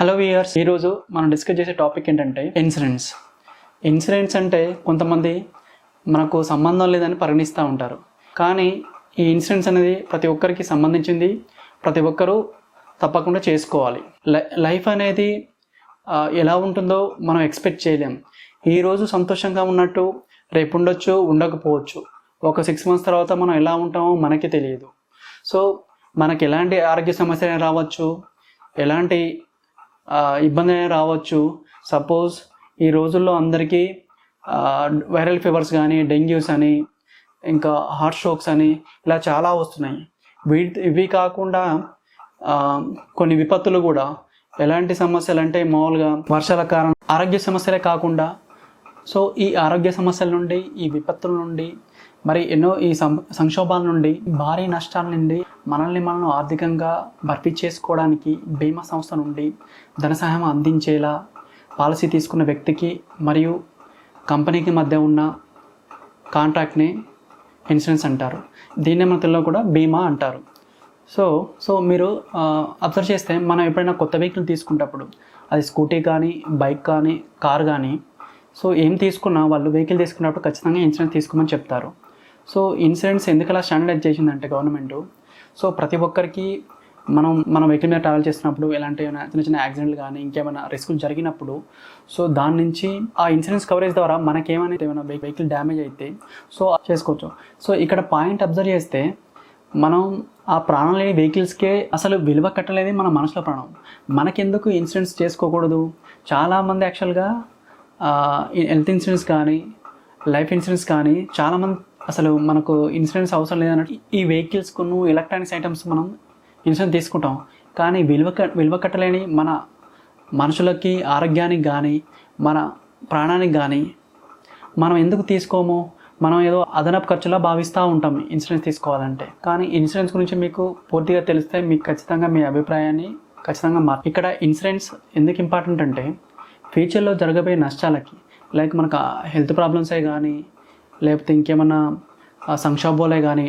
Hello viewers ఈరోజు మనం discuss చేసే టాపిక్ ఏంటంటే ఇన్సూరెన్స్ ఇన్సూరెన్స్ అంటే కొంతమంది మనకు సంబంధం లేదని పరిగణిస్తూ ఉంటారు. కానీ ఈ ఇన్సూరెన్స్ అనేది ప్రతి ఒక్కరికి సంబంధించింది. ప్రతి ఒక్కరూ తప్పకుండా చేసుకోవాలి. లై లైఫ్ అనేది ఎలా ఉంటుందో మనం ఎక్స్పెక్ట్ చేయలేం. ఈరోజు సంతోషంగా ఉన్నట్టు రేపు ఉండొచ్చు ఉండకపోవచ్చు. ఒక సిక్స్ మంత్స్ తర్వాత మనం ఎలా ఉంటామో మనకి తెలియదు. సో మనకి ఎలాంటి ఆరోగ్య సమస్యలు రావచ్చు. ఎలాంటి ఇబ్బంది అయినా రావచ్చు. సపోజ్ ఈ రోజుల్లో అందరికీ వైరల్ ఫీవర్స్ కానీ డెంగ్యూస్ అని ఇంకా హార్ట్ స్ట్రోక్స్ అని ఇలా చాలా వస్తున్నాయి. వీటి ఇవి కాకుండా కొన్ని విపత్తులు కూడా ఎలాంటి సమస్యలు అంటే మామూలుగా వర్షాల కారణం ఆరోగ్య సమస్యలే కాకుండా సో ఈ ఆరోగ్య సమస్యల నుండి ఈ విపత్తుల నుండి మరి ఎన్నో ఈ సం సంక్షోభాల నుండి భారీ నష్టాల నుండి మనల్ని మనం ఆర్థికంగా భర్తీ చేసుకోవడానికి బీమా సంస్థ నుండి ధన సహాయం అందించేలా పాలసీ తీసుకున్న వ్యక్తికి మరియు కంపెనీకి మధ్య ఉన్న కాంట్రాక్ట్ని ఇన్సూరెన్స్ అంటారు. దీన్నే మన తెలుగులో కూడా బీమా అంటారు. సో సో మీరు అబ్జర్వ్ చేస్తే మనం ఎప్పుడైనా కొత్త వెహికల్ తీసుకునేటప్పుడు అది స్కూటీ కానీ బైక్ కానీ కార్ కానీ సో ఏం తీసుకున్నా వాళ్ళు వెహికల్ తీసుకున్నప్పుడు ఖచ్చితంగా ఇన్సూరెన్స్ తీసుకోమని చెప్తారు. సో ఇన్సూరెన్స్ ఎందుకు అలా స్టాండర్డైజ్ చేసిందంటే గవర్నమెంట్ సో ప్రతి ఒక్కరికి మనం మన వెహికల్ మీద ట్రావెల్ చేసినప్పుడు ఎలాంటి ఏమైనా చిన్న చిన్న యాక్సిడెంట్లు కానీ ఇంకేమైనా రిస్కులు జరిగినప్పుడు సో దాని నుంచి ఆ ఇన్సూరెన్స్ కవరేజ్ ద్వారా మనకేమైనా ఏమైనా వెహికల్ డ్యామేజ్ అయితే సో చేసుకోవచ్చు. సో ఇక్కడ పాయింట్ అబ్జర్వ్ చేస్తే మనం ఆ ప్రాణం లేని వెహికల్స్కే అసలు విలువ కట్టలేదే మన మనసులో ప్రాణం. మనకెందుకు ఇన్సూరెన్స్ చేసుకోకూడదు? చాలామంది యాక్చువల్గా హెల్త్ ఇన్సూరెన్స్ కానీ లైఫ్ ఇన్సూరెన్స్ కానీ చాలామంది అసలు మనకు ఇన్సూరెన్స్ అవసరం లేదన్నట్టు ఈ వెహికల్స్కును ఎలక్ట్రానిక్స్ ఐటమ్స్ మనం ఇన్సూరెన్స్ తీసుకుంటాం. కానీ విలువ విలువ కట్టలేని మన మనుషులకి ఆరోగ్యానికి కానీ మన ప్రాణానికి కానీ మనం ఎందుకు తీసుకోము? మనం ఏదో అదనపు ఖర్చులా భావిస్తూ ఉంటాం ఇన్సూరెన్స్ తీసుకోవాలంటే. కానీ ఇన్సూరెన్స్ గురించి మీకు పూర్తిగా తెలిస్తే మీకు ఖచ్చితంగా మీ అభిప్రాయాన్ని ఖచ్చితంగా మార్ ఇక్కడ ఇన్సూరెన్స్ ఎందుకు ఇంపార్టెంట్ అంటే ఫ్యూచర్లో జరగబోయే నష్టాలకి లైక్ మనకు హెల్త్ ప్రాబ్లమ్సే కానీ లేకపోతే ఇంకేమన్నా సంక్షోభాలే కానీ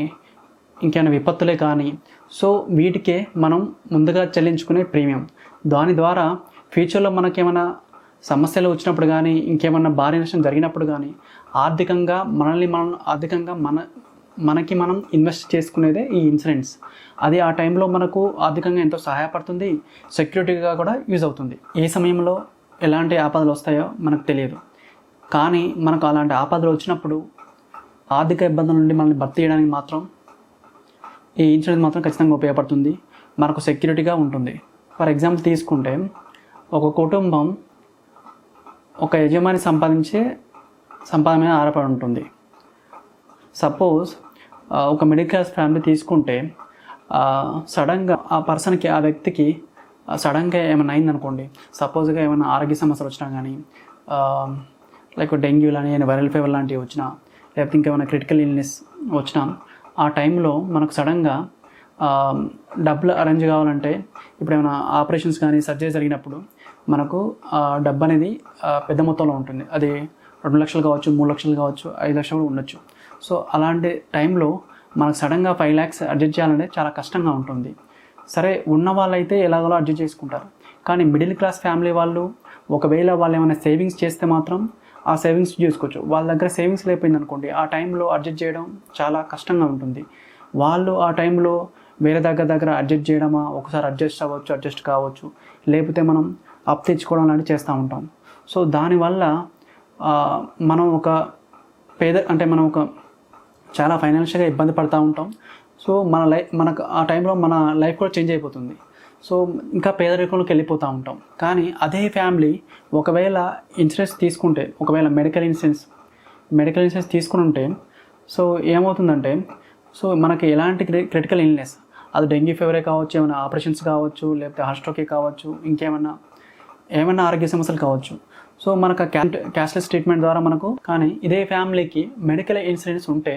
ఇంకేమైనా విపత్తులే కానీ సో వీటికే మనం ముందుగా చెల్లించుకునే ప్రీమియం. దాని ద్వారా ఫ్యూచర్లో మనకేమైనా సమస్యలు వచ్చినప్పుడు కానీ ఇంకేమన్నా భారీ నష్టం జరిగినప్పుడు కానీ ఆర్థికంగా మనల్ని మనం ఆర్థికంగా మన మనకి మనం ఇన్వెస్ట్ చేసుకునేదే ఈ ఇన్సూరెన్స్. అది ఆ టైంలో మనకు ఆర్థికంగా ఎంతో సహాయపడుతుంది సెక్యూరిటీగా కూడా యూజ్ అవుతుంది. ఏ సమయంలో ఎలాంటి ఆపదలు వస్తాయో మనకు తెలియదు. కానీ మనకు అలాంటి ఆపదలు వచ్చినప్పుడు ఆర్థిక ఇబ్బందుల నుండి మనల్ని భర్తీ చేయడానికి మాత్రం ఈ ఇన్సూరెన్స్ మాత్రం ఖచ్చితంగా ఉపయోగపడుతుంది. మనకు సెక్యూరిటీగా ఉంటుంది. ఫర్ ఎగ్జాంపుల్ తీసుకుంటే ఒక కుటుంబం ఒక యజమాని సంపాదించే సంపాదన మీద ఆధారపడి ఉంటుంది. సపోజ్ ఒక మిడిల్ క్లాస్ ఫ్యామిలీ తీసుకుంటే సడన్గా ఆ పర్సన్కి ఆ వ్యక్తికి సడన్గా ఏమైనా అయిందనుకోండి. సపోజ్గా ఏమైనా ఆరోగ్య సమస్యలు వచ్చినా కానీ లైక్ డెంగ్యూ లాని వైరల్ ఫీవర్ లాంటివి వచ్చినా లేకపోతే ఇంకేమైనా క్రిటికల్ ఇల్నెస్ వచ్చినా ఆ టైంలో మనకు సడన్గా డబ్బులు అరేంజ్ కావాలంటే ఇప్పుడు ఏమైనా ఆపరేషన్స్ కానీ సర్జరీ జరిగినప్పుడు మనకు డబ్బు అనేది పెద్ద మొత్తంలో ఉంటుంది. అది రెండు లక్షలు కావచ్చు మూడు లక్షలు కావచ్చు ఐదు లక్షలు కూడా ఉండొచ్చు. సో అలాంటి టైంలో మనకు సడన్గా ఫైవ్ ల్యాక్స్ అడ్జస్ట్ చేయాలంటే చాలా కష్టంగా ఉంటుంది. సరే ఉన్న వాళ్ళైతే ఎలాగోలా అడ్జస్ట్ చేసుకుంటారు. కానీ మిడిల్ క్లాస్ ఫ్యామిలీ వాళ్ళు ఒకవేళ వాళ్ళు ఏమైనా సేవింగ్స్ చేస్తే మాత్రం ఆ సేవింగ్స్ చేసుకోవచ్చు. వాళ్ళ దగ్గర సేవింగ్స్ లేకపోయింది అనుకోండి ఆ టైంలో అడ్జస్ట్ చేయడం చాలా కష్టంగా ఉంటుంది. వాళ్ళు ఆ టైంలో వేరే దగ్గర దగ్గర అడ్జస్ట్ చేయడమా ఒకసారి అడ్జస్ట్ అవ్వచ్చు అడ్జస్ట్ కావచ్చు లేకపోతే మనం అప్ తెచ్చుకోవడం లాంటివి చేస్తూ ఉంటాం. సో దానివల్ల మనం ఒక పేద అంటే మనం ఒక చాలా ఫైనాన్షియల్గా ఇబ్బంది పడుతూ ఉంటాం. సో మన లైఫ్ మనకు ఆ టైంలో మన లైఫ్ కూడా చేంజ్ అయిపోతుంది. సో ఇంకా పేదరికంలోకి వెళ్ళిపోతూ ఉంటాం. కానీ అదే ఫ్యామిలీ ఒకవేళ ఇన్సూరెన్స్ తీసుకుంటే ఒకవేళ మెడికల్ ఇన్సూరెన్స్ మెడికల్ ఇన్సూరెన్స్ తీసుకుని ఉంటే సో ఏమవుతుందంటే సో మనకి ఎలాంటి క్రిటికల్ ఇల్నెస్ అది డెంగ్యూ ఫీవరే కావచ్చు ఏమైనా ఆపరేషన్స్ కావచ్చు లేకపోతే హార్ట్ స్ట్రోకే కావచ్చు ఇంకేమైనా ఏమైనా ఆరోగ్య సమస్యలు కావచ్చు. సో మనకు క్యాష్లెస్ ట్రీట్మెంట్ ద్వారా మనకు కానీ ఇదే ఫ్యామిలీకి మెడికల్ ఇన్సూరెన్స్ ఉంటే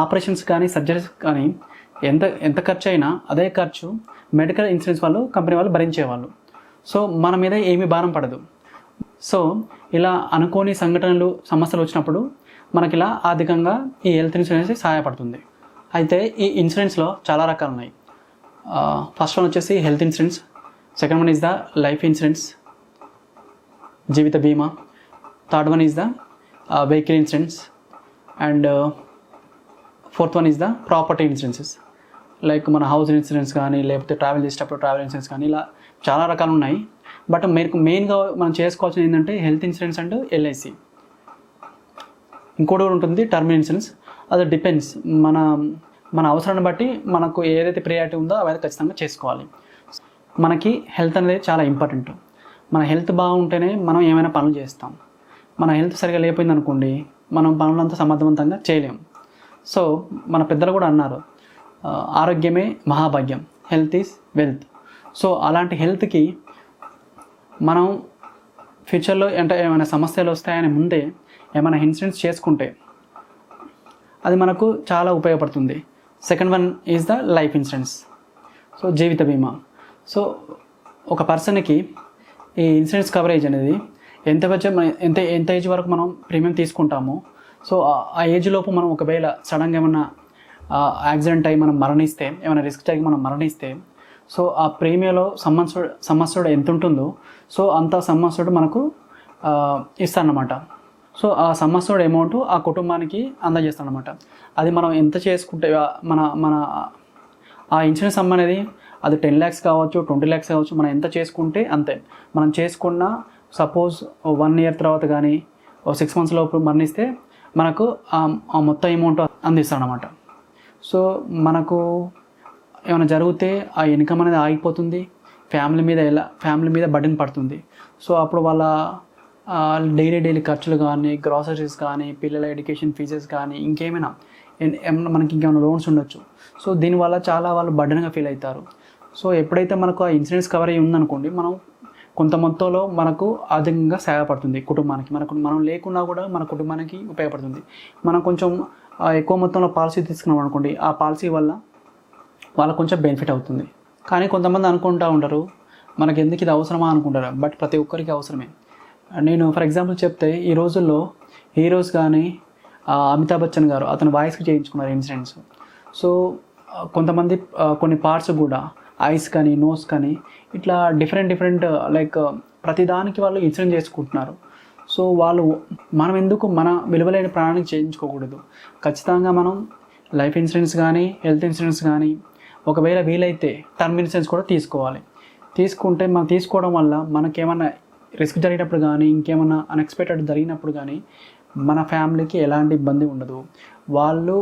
ఆపరేషన్స్ కానీ సర్జరీస్ కానీ ఎంత ఎంత ఖర్చు అయినా అదే ఖర్చు మెడికల్ ఇన్సూరెన్స్ వాళ్ళు కంపెనీ వాళ్ళు భరించేవాళ్ళు. సో మన మీద ఏమీ భారం పడదు. సో ఇలా అనుకోని సంఘటనలు సమస్యలు వచ్చినప్పుడు మనకి ఇలా ఆర్థికంగా ఈ హెల్త్ ఇన్సూరెన్స్ సహాయపడుతుంది. అయితే ఈ ఇన్సూరెన్స్లో చాలా రకాలు ఉన్నాయి ఫస్ట్ వన్ వచ్చేసి health insurance second one is the life insurance జీవిత బీమా third one is the vehicle insurance and fourth one is the property insurances. Like మన హౌస్ ఇన్సూరెన్స్ కానీ లేకపోతే ట్రావెల్ చేసేటప్పుడు ట్రావెల్ ఇన్సూరెన్స్ కానీ ఇలా చాలా రకాలు ఉన్నాయి. బట్ మీకు మెయిన్గా మనం చేసుకోవాల్సింది ఏంటంటే హెల్త్ ఇన్సూరెన్స్ అండ్ ఎల్ఐసి. ఇంకోటి కూడా ఉంటుంది టర్మ్ ఇన్సూరెన్స్. అది డిపెండ్స్. మన మన అవసరాన్ని బట్టి మనకు ఏదైతే ప్రియారిటీ ఉందో అవైతే ఖచ్చితంగా చేసుకోవాలి. మనకి హెల్త్ అనేది చాలా ఇంపార్టెంట్. మన హెల్త్ బాగుంటేనే మనం ఏమైనా పనులు చేస్తాం. మన హెల్త్ సరిగా లేకపోయింది అనుకోండి మనం పనులంతా సమర్థవంతంగా చేయలేం. సో మన పెద్దలు కూడా అన్నారు ఆరోగ్యమే మహాభాగ్యం. హెల్త్ ఈజ్ వెల్త్ సో అలాంటి హెల్త్కి మనం ఫ్యూచర్లో అంటే ఏమైనా సమస్యలు వస్తాయని ముందే ఏమైనా ఇన్సూరెన్స్ చేసుకుంటే అది మనకు చాలా ఉపయోగపడుతుంది. Second one is the life insurance so జీవిత బీమా. సో ఒక పర్సన్కి ఈ ఇన్సూరెన్స్ కవరేజ్ అనేది ఎంత వచ్చే ఎంత ఎంత ఏజ్ వరకు మనం ప్రీమియం తీసుకుంటామో సో ఆ ఏజ్ లోపు మనం ఒకవేళ సడన్గా ఏమన్నా యాక్సిడెంట్ అయ్యి మనం మరణిస్తే ఏమైనా రిస్క్ జరిగి మనం మరణిస్తే సో ఆ ప్రీమియంలో సమస్య సమస్యడు ఎంత ఉంటుందో సో అంత సమస్యడు మనకు ఇస్తానమాట సో ఆ సమస్యడు అమౌంట్ ఆ కుటుంబానికి అందజేస్తానమాట అది మనం ఎంత చేసుకుంటే మన మన ఆ ఇన్సూరెన్స్ సమ్ అనేది అది టెన్ ల్యాక్స్ కావచ్చు ట్వంటీ ల్యాక్స్ కావచ్చు మనం ఎంత చేసుకుంటే అంతే. మనం చేసుకున్న సపోజ్ వన్ ఇయర్ తర్వాత కానీ సిక్స్ మంత్స్ లోపు మరణిస్తే మనకు ఆ- ఆ మొత్తం అమౌంట్ అందిస్తాడనమాట సో మనకు ఏమైనా జరిగితే ఆ ఇన్కమ్ అనేది ఆగిపోతుంది. ఫ్యామిలీ మీద ఎలా ఫ్యామిలీ మీద బర్డెన్ పడుతుంది. సో అప్పుడు వాళ్ళ డైలీ డైలీ ఖర్చులు కానీ గ్రాసరీస్ కానీ పిల్లల ఎడ్యుకేషన్ ఫీజెస్ కానీ ఇంకేమైనా ఏమైనా మనకి ఇంకేమైనా లోన్స్ ఉండొచ్చు. సో దీనివల్ల చాలా వాళ్ళు బర్డెన్గా ఫీల్ అవుతారు. సో ఎప్పుడైతే మనకు ఆ ఇన్సూరెన్స్ కవరేజ్ ఉందనుకోండి మనం కొంత మొత్తంలో మనకు ఆర్థికంగా సహాయపడుతుంది కుటుంబానికి. మనకు మనం లేకున్నా కూడా మన కుటుంబానికి ఉపయోగపడుతుంది. మనం కొంచెం ఎక్కువ మొత్తంలో పాలసీ తీసుకున్నాం అనుకోండి ఆ పాలసీ వల్ల వాళ్ళకు కొంచెం బెనిఫిట్ అవుతుంది. కానీ కొంతమంది అనుకుంటూ ఉంటారు మనకి ఎందుకు ఇది అవసరమా? అనుకుంటారు. బట్ ప్రతి ఒక్కరికి అవసరమే. నేను ఫర్ ఎగ్జాంపుల్ చెప్తే ఈ రోజుల్లో హీరోస్ కానీ అమితాబ్ బచ్చన్ గారు అతను వాయిస్కి చేయించుకున్నారు ఇన్సిడెంట్స్. సో కొంతమంది కొన్ని పార్ట్స్ కూడా ఐస్ కానీ నోస్ కానీ ఇట్లా డిఫరెంట్ డిఫరెంట్ లైక్ ప్రతిదానికి వాళ్ళు ఇన్సూరెన్స్ చేసుకుంటున్నారు. సో వాళ్ళు మనం ఎందుకు మన విలువలేని ప్రాణానికి చేయించుకోకూడదు. ఖచ్చితంగా మనం లైఫ్ ఇన్సూరెన్స్ కానీ హెల్త్ ఇన్సూరెన్స్ కానీ ఒకవేళ వీలైతే టర్మ్ ఇన్సూరెన్స్ కూడా తీసుకోవాలి. తీసుకుంటే మనం తీసుకోవడం వల్ల మనకేమన్నా రిస్క్ జరిగినప్పుడు కానీ ఇంకేమన్నా అన్ఎక్స్పెక్టెడ్ జరిగినప్పుడు కానీ మన ఫ్యామిలీకి ఎలాంటి ఇబ్బంది ఉండదు. వాళ్ళు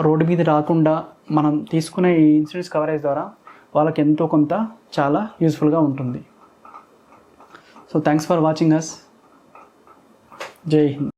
రోడ్డు మీద రాకుండా మనం తీసుకునే ఈ ఇన్సూరెన్స్ కవరేజ్ ద్వారా వాళ్ళకి ఎంతో కొంత చాలా యూస్ఫుల్గా ఉంటుంది. So thanks for watching us జై హింద్.